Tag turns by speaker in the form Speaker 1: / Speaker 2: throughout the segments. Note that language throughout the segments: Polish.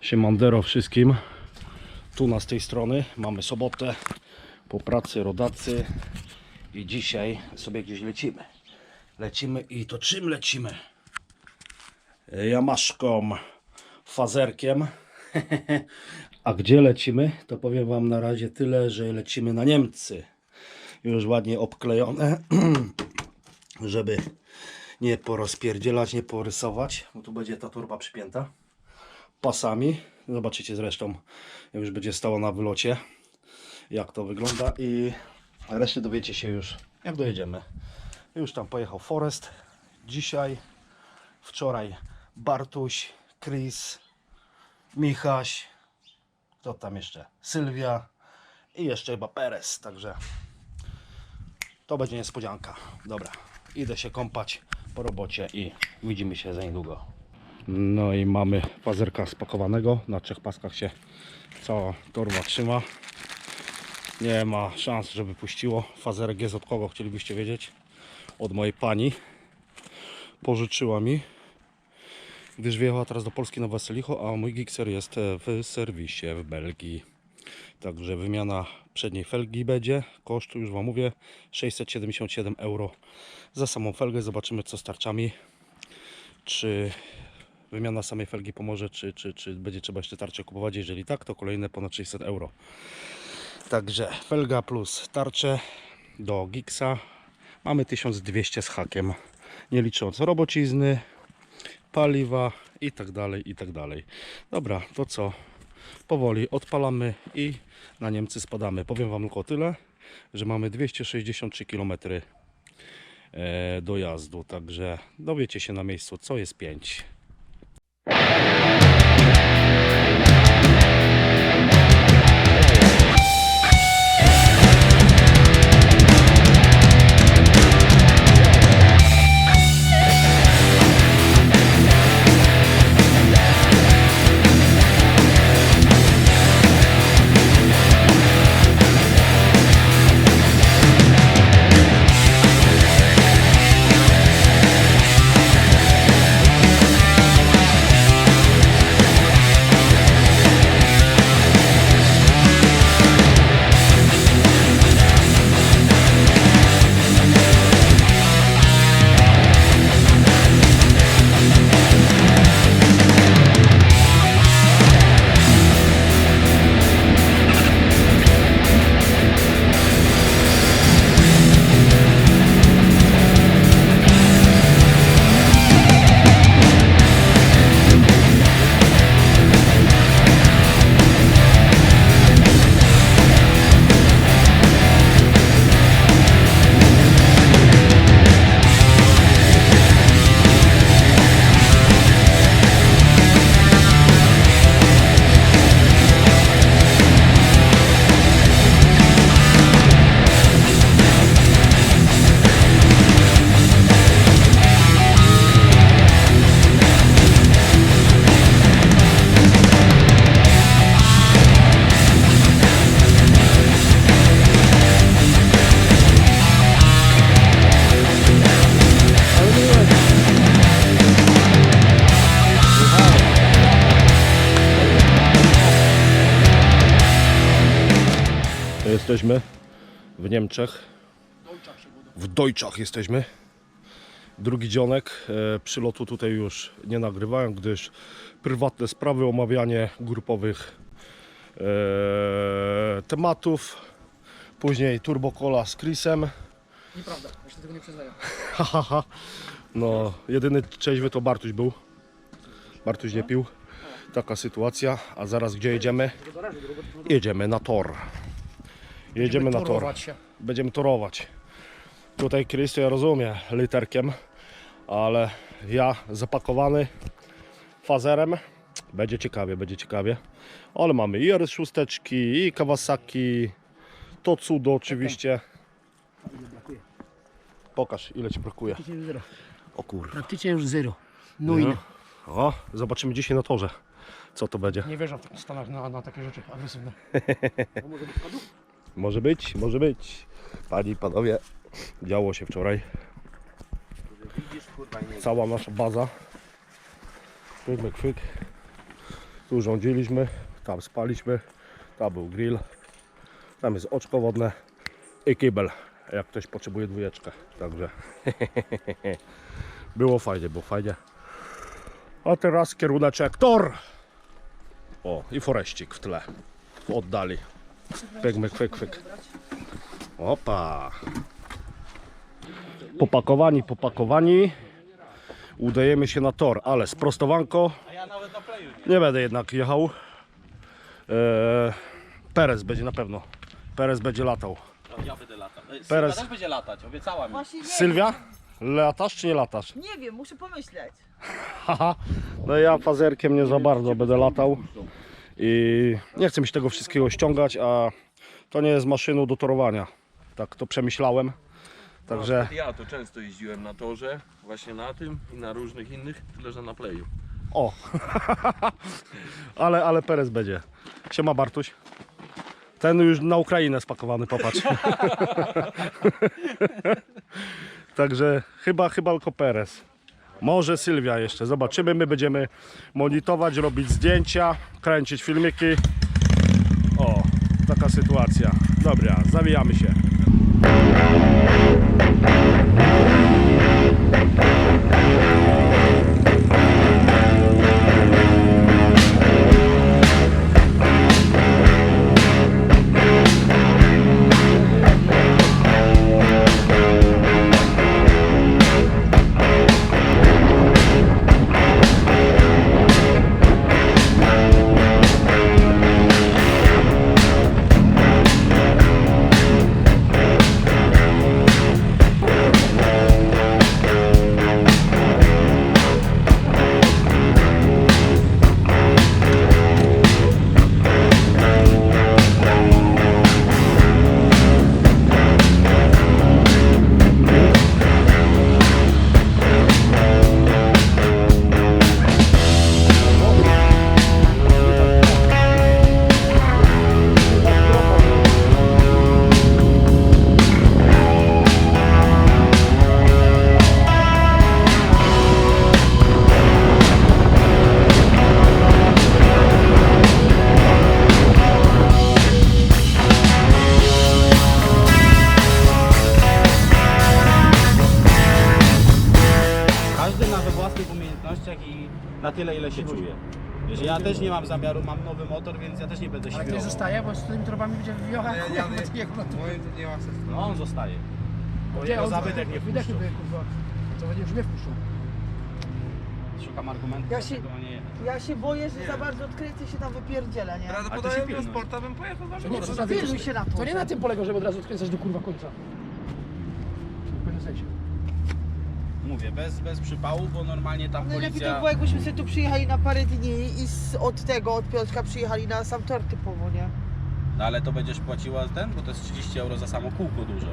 Speaker 1: Siemandero wszystkim. Tu na z tej strony mamy sobotę po pracy, rodacy i dzisiaj sobie gdzieś lecimy. Lecimy i to czym lecimy? Jamaszką, fazerkiem. A gdzie lecimy? To powiem Wam na razie tyle, że lecimy na Niemcy. Już ładnie obklejone, żeby nie porozpierdzielać, nie porysować, bo tu będzie ta torba przypięta pasami. Zobaczycie zresztą, jak już będzie stało na wylocie, jak to wygląda i resztę dowiecie się już, jak dojedziemy. Już tam pojechał Forest dzisiaj, wczoraj Bartuś, Chris, Michaś, kto tam jeszcze? Sylwia i jeszcze chyba Perez, także to będzie niespodzianka. Dobra, idę się kąpać po robocie i widzimy się za niedługo. No i mamy pazerka spakowanego. Na trzech paskach się cała torba trzyma. Nie ma szans, żeby puściło. Fazerek jest od kogo chcielibyście wiedzieć? Od mojej pani. Pożyczyła mi. Gdyż wyjechała teraz do Polski na Wasilicho, a mój Gixer jest w serwisie w Belgii. Także wymiana przedniej felgi będzie. Koszt już Wam mówię 677 euro za samą felgę. Zobaczymy co z tarczami. Czy wymiana samej felgi pomoże, czy, czy, czy będzie trzeba jeszcze tarczę kupować. Jeżeli tak, to kolejne ponad 600 euro. Także felga plus tarcze do Gixa mamy 1200 z hakiem. Nie licząc robocizny, paliwa i tak dalej, i tak dalej. Dobra, to co? Powoli odpalamy i na Niemcy spadamy. Powiem Wam tylko tyle, że mamy 263 km e, dojazdu, także dowiecie się na miejscu, co jest 5. Thank you. Jesteśmy w Niemczech. W Deutschach jesteśmy. Drugi dzionek. E, Przylotu tutaj już nie nagrywałem, gdyż prywatne sprawy, omawianie grupowych e, tematów. Później turbokola z Chrisem.
Speaker 2: Nieprawda, ja się tego nie przyznaję.
Speaker 1: No, jedyny trzeźwy to Bartuś był. Bartuś nie pił. Taka sytuacja. A zaraz gdzie jedziemy? Jedziemy na tor. Jedziemy na tor.
Speaker 2: się.
Speaker 1: Będziemy torować. Tutaj Chris to ja rozumiem literkiem, ale ja zapakowany fazerem. Będzie ciekawie, będzie ciekawie. Ale mamy i R6, i Kawasaki, to cudo oczywiście. Pokaż ile ci brakuje.
Speaker 2: Praktycznie już zero.
Speaker 1: O kurwa.
Speaker 2: Praktycznie już zero. No i
Speaker 1: No. O, zobaczymy dzisiaj na torze, co to będzie.
Speaker 2: nie wierzę w Stanach na, na takie rzeczy agresywne.
Speaker 1: Może być, może być. Panie i panowie, działo się wczoraj. Cała nasza baza. Pyk, myk, fyk. Tu rządziliśmy, tam spaliśmy, tam był grill, tam jest oczko wodne i kibel, jak ktoś potrzebuje dwójeczkę. Także było fajnie, było fajnie. A teraz kieruneczek tor. O, i foreścik w tle, w oddali. Pyk, myk, pyk, pyk. Opa. Popakowani, popakowani. Udajemy się na tor, ale sprostowanko. Nie będę jednak jechał. Eee, Perez będzie na pewno. Perez będzie latał.
Speaker 3: Ja będę latał. Sylwia
Speaker 1: Teraz-
Speaker 3: też będzie latać, obiecała mi.
Speaker 4: Właśnie nie
Speaker 1: Sylwia? Latasz czy nie latasz?
Speaker 4: wiem, nie wiem, muszę pomyśleć.
Speaker 1: Haha. No ja fazerkiem nie za bardzo będę latał. I nie chcę mi się tego wszystkiego ściągać, a to nie jest maszyną do torowania. Tak to przemyślałem. Także
Speaker 5: Ja to często jeździłem na torze, właśnie na tym i na różnych innych, tyle że na playu.
Speaker 1: O! ale, ale Perez będzie. Siema Bartuś. Ten już na Ukrainę spakowany, popatrz. Także chyba, chyba tylko Perez. Może Sylwia jeszcze. Zobaczymy. My będziemy monitorować, robić zdjęcia, kręcić filmiki. O, taka sytuacja. Dobra, zawijamy się.
Speaker 3: Ja też nie mam zamiaru, mam nowy motor, więc ja też nie będę
Speaker 2: Ale ktoś
Speaker 3: świrował.
Speaker 2: zostaje, bo z tymi torami będzie wyjechał.
Speaker 3: No on zostaje. Bo jego
Speaker 2: on
Speaker 3: zabytek nie wpuszczą.
Speaker 2: kurwa. Co będzie już nie wpuszczą.
Speaker 3: Szukam argumentu,
Speaker 4: Ja się-
Speaker 3: dlaczego ma nie jechać.
Speaker 4: Ja się boję, że za bardzo odkręcę się tam wypierdzielę, nie?
Speaker 5: Rada
Speaker 3: Ale to się
Speaker 5: podaję
Speaker 3: pilnuj.
Speaker 5: transporta, bym pojechał z
Speaker 2: To
Speaker 5: wami.
Speaker 2: nie, to,
Speaker 4: Pilnuj się na to.
Speaker 2: to nie na tym polega, żeby od razu odkręcać do kurwa końca. W pewnym sensie.
Speaker 3: Mówię, bez, bez przypału, bo normalnie tam
Speaker 4: Najlepiej to
Speaker 3: policja...
Speaker 4: było, jakbyśmy sobie tu przyjechali na parę dni i z, od tego, od Piotrka przyjechali na sam tor typowo, nie?
Speaker 3: No ale to będziesz płaciła ten, bo to jest 30 euro za samo kółko duże.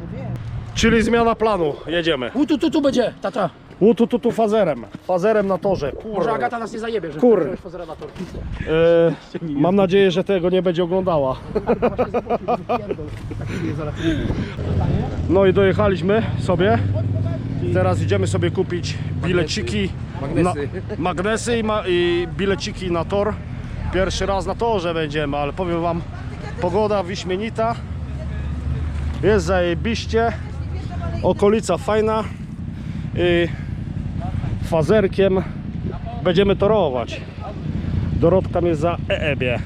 Speaker 4: No wiem.
Speaker 1: Czyli zmiana planu. Jedziemy.
Speaker 2: U, tu, tu, tu będzie, tata.
Speaker 1: U tu, tu, tu fazerem. Fazerem na torze.
Speaker 2: Może
Speaker 1: Kurwa.
Speaker 2: Agata nas nie zajebie, że
Speaker 1: Kur.
Speaker 2: wziąłeś na tor.
Speaker 1: E, mam nadzieję, że tego nie będzie oglądała. No i dojechaliśmy sobie. Teraz idziemy sobie kupić bileciki, magnesy, na, magnesy i, ma, i bileciki na tor. Pierwszy raz na torze będziemy, ale powiem wam, pogoda wyśmienita. Jest zajebiście. Okolica fajna. I fazerkiem będziemy torować. Dorotka mnie za eebie.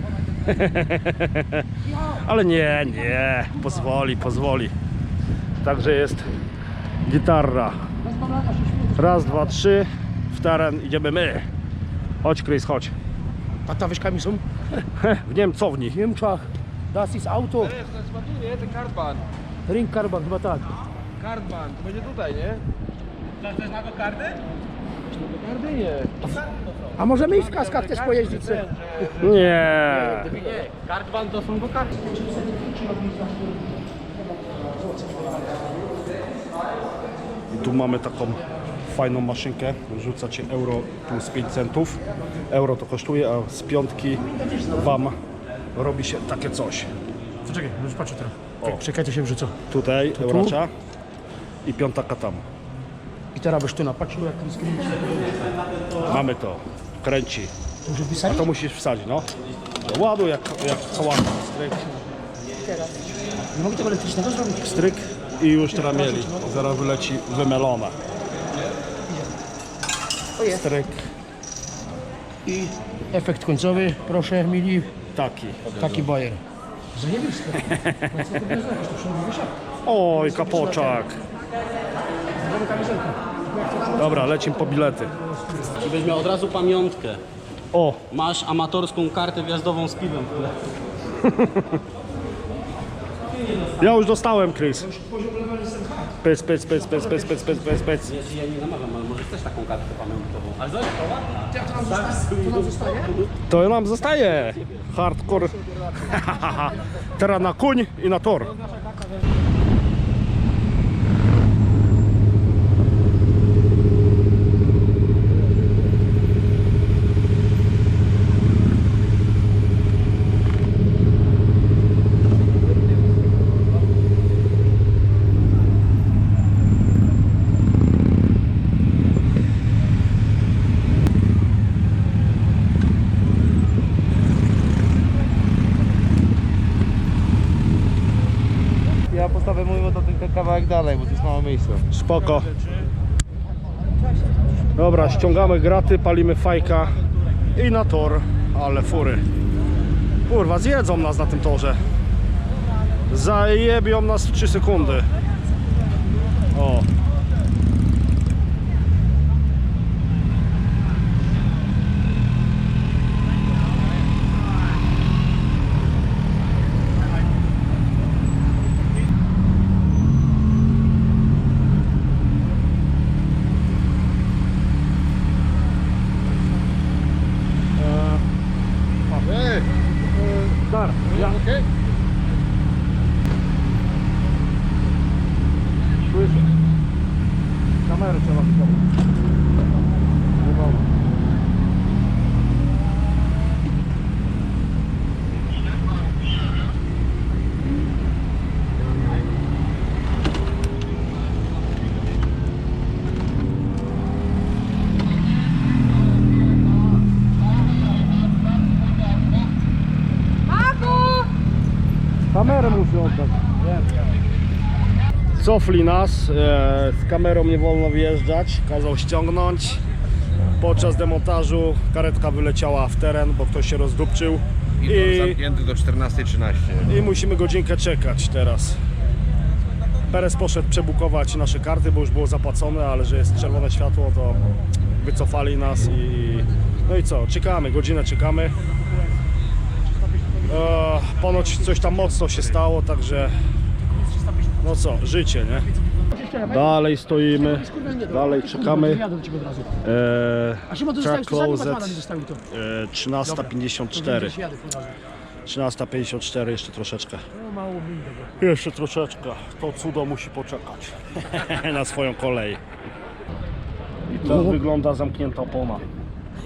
Speaker 1: Ale nie, nie, pozwoli, pozwoli. Także jest gitarra. Raz, dwa, trzy. W teren idziemy my. Chodź, Chris, chodź.
Speaker 2: Tata, wyszkami są?
Speaker 1: W Niemcowni.
Speaker 2: W Niemczech. Das ist Auto.
Speaker 5: To jest nie, ten kartban.
Speaker 2: Ring carbon, chyba tak.
Speaker 5: Kartban, to będzie tutaj, nie?
Speaker 3: To jest na kokardy?
Speaker 5: Kardy nie.
Speaker 2: A możemy i w kaskach też pojeździć sobie.
Speaker 1: Nie.
Speaker 3: Nie, kartban to są kokardy.
Speaker 1: I tu mamy taką fajną maszynkę. Rzucacie euro plus 5 centów. Euro to kosztuje, a z piątki wam robi się takie coś.
Speaker 2: To czekaj, już patrzę teraz. O. Czekajcie się wrzucę.
Speaker 1: Tutaj
Speaker 2: tu?
Speaker 1: euracza i piątaka tam.
Speaker 2: I teraz byś tu napatrzył jak ten screen.
Speaker 1: Mamy to. Kręci.
Speaker 2: To już
Speaker 1: A to musisz wsadzić, no. Ładuj jak, jak kołaka. Stryk,
Speaker 2: Nie mogę tego elektrycznego zrobić.
Speaker 1: stryk i już teraz mieli. Zaraz wyleci
Speaker 4: jest.
Speaker 1: Stryk
Speaker 2: I efekt końcowy, proszę mili,
Speaker 1: taki.
Speaker 2: taki bajer. Zajebiste. Co to będzie zrobić? To wszędzie wysiadł.
Speaker 1: Oj, kapoczak.
Speaker 2: Mamy kamizelkę.
Speaker 1: Dobra, lecimy po bilety.
Speaker 3: Żebyś miał od razu pamiątkę.
Speaker 1: O,
Speaker 3: Masz amatorską kartę wjazdową z piwem w tle.
Speaker 1: ja już dostałem, Chris. Pyc, pyc, pyc, pyc, pyc, pyc, pyc, pyc, pyc.
Speaker 3: Ja ci ja nie namawiam, ale może chcesz taką kartę pamiątkową. Ale zobacz, to ładna.
Speaker 2: To nam zostaje? To nam zostaje?
Speaker 1: To nam zostaje. Hardcore. Teraz na kuń i na tor.
Speaker 6: Ja postawię mój motocykl kawałek dalej, bo tu jest mało miejsca.
Speaker 1: Spoko. Dobra, ściągamy graty, palimy fajka i na tor, ale fury. Kurwa, zjedzą nas na tym torze. Zajebią nas w 3 sekundy. O. Dar, ja. Słyszę. Kamerę trzeba wyciągnąć. Nie wolno. Kamerę muszę oddać. Cofli nas, e, z kamerą nie wolno wyjeżdżać, kazał ściągnąć. Podczas demontażu karetka wyleciała w teren, bo ktoś się rozdupczył
Speaker 6: I
Speaker 1: I-
Speaker 6: I... zamknięty do 14.13.
Speaker 1: i musimy godzinkę czekać teraz. Perez poszedł przebukować nasze karty, bo już było zapłacone, ale że jest czerwone światło, to wycofali nas i no i co, czekamy, godzinę czekamy. E, ponoć coś tam mocno się stało, także no co, życie, nie? Dalej stoimy, dalej czekamy.
Speaker 2: Jadę do ciebie od razu.
Speaker 1: E,
Speaker 2: A Szymon, to
Speaker 1: track
Speaker 2: zostawisz, to sami
Speaker 1: closed,
Speaker 2: Batmana nie zostawił to.
Speaker 1: e, 13.54.
Speaker 2: To jadę od razu.
Speaker 1: 13.54 jeszcze troszeczkę.
Speaker 2: No.
Speaker 1: Jeszcze troszeczkę. To cudo musi poczekać na swoją kolej. I tak wygląda zamknięta opona.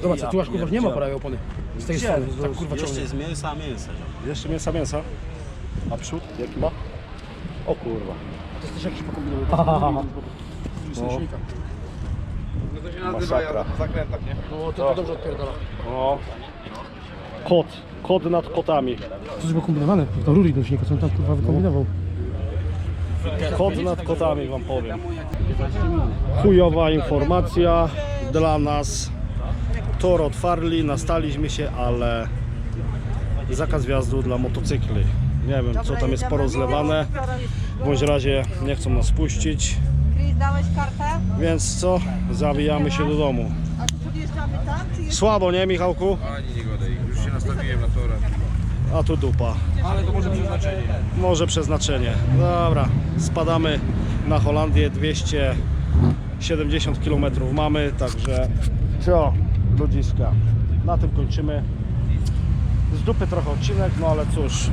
Speaker 2: Zobacz,
Speaker 1: Ja
Speaker 2: tu aż kurwa nie ma prawej opony. Z tej strony, kurwa
Speaker 3: Jeszcze jest mięsa, mięsa.
Speaker 1: Jeszcze mięsa, mięsa. A przód jaki ma? O kurwa.
Speaker 2: To jest też jakiś pokombinowany.
Speaker 6: No to się
Speaker 1: Masakra.
Speaker 6: w zakrętach, nie?
Speaker 2: No to, to dobrze odpierdala.
Speaker 1: O. Kot. Kot nad kotami.
Speaker 2: To jest pokombinowane. To rury do silnika, co on tam kurwa wykombinował.
Speaker 1: Kot nad kotami wam powiem. Chujowa informacja dla nas. Tor otwarli, nastaliśmy się, ale zakaz wjazdu dla motocykli. Nie wiem co tam jest porozlewane. W bądź razie nie chcą nas puścić.
Speaker 4: Chris, dałeś kartę?
Speaker 1: Więc co? Zawijamy się do domu. Słabo, nie Michałku?
Speaker 6: Ani nie godaj. Już się nastawiłem na tora.
Speaker 1: A tu dupa.
Speaker 6: Ale to może przeznaczenie.
Speaker 1: Może przeznaczenie. Dobra, spadamy na Holandię 270 km mamy, także co, ludziska, na tym kończymy. Z dupy trochę odcinek, no ale cóż,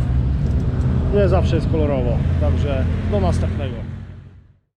Speaker 1: nie zawsze jest kolorowo, także do następnego.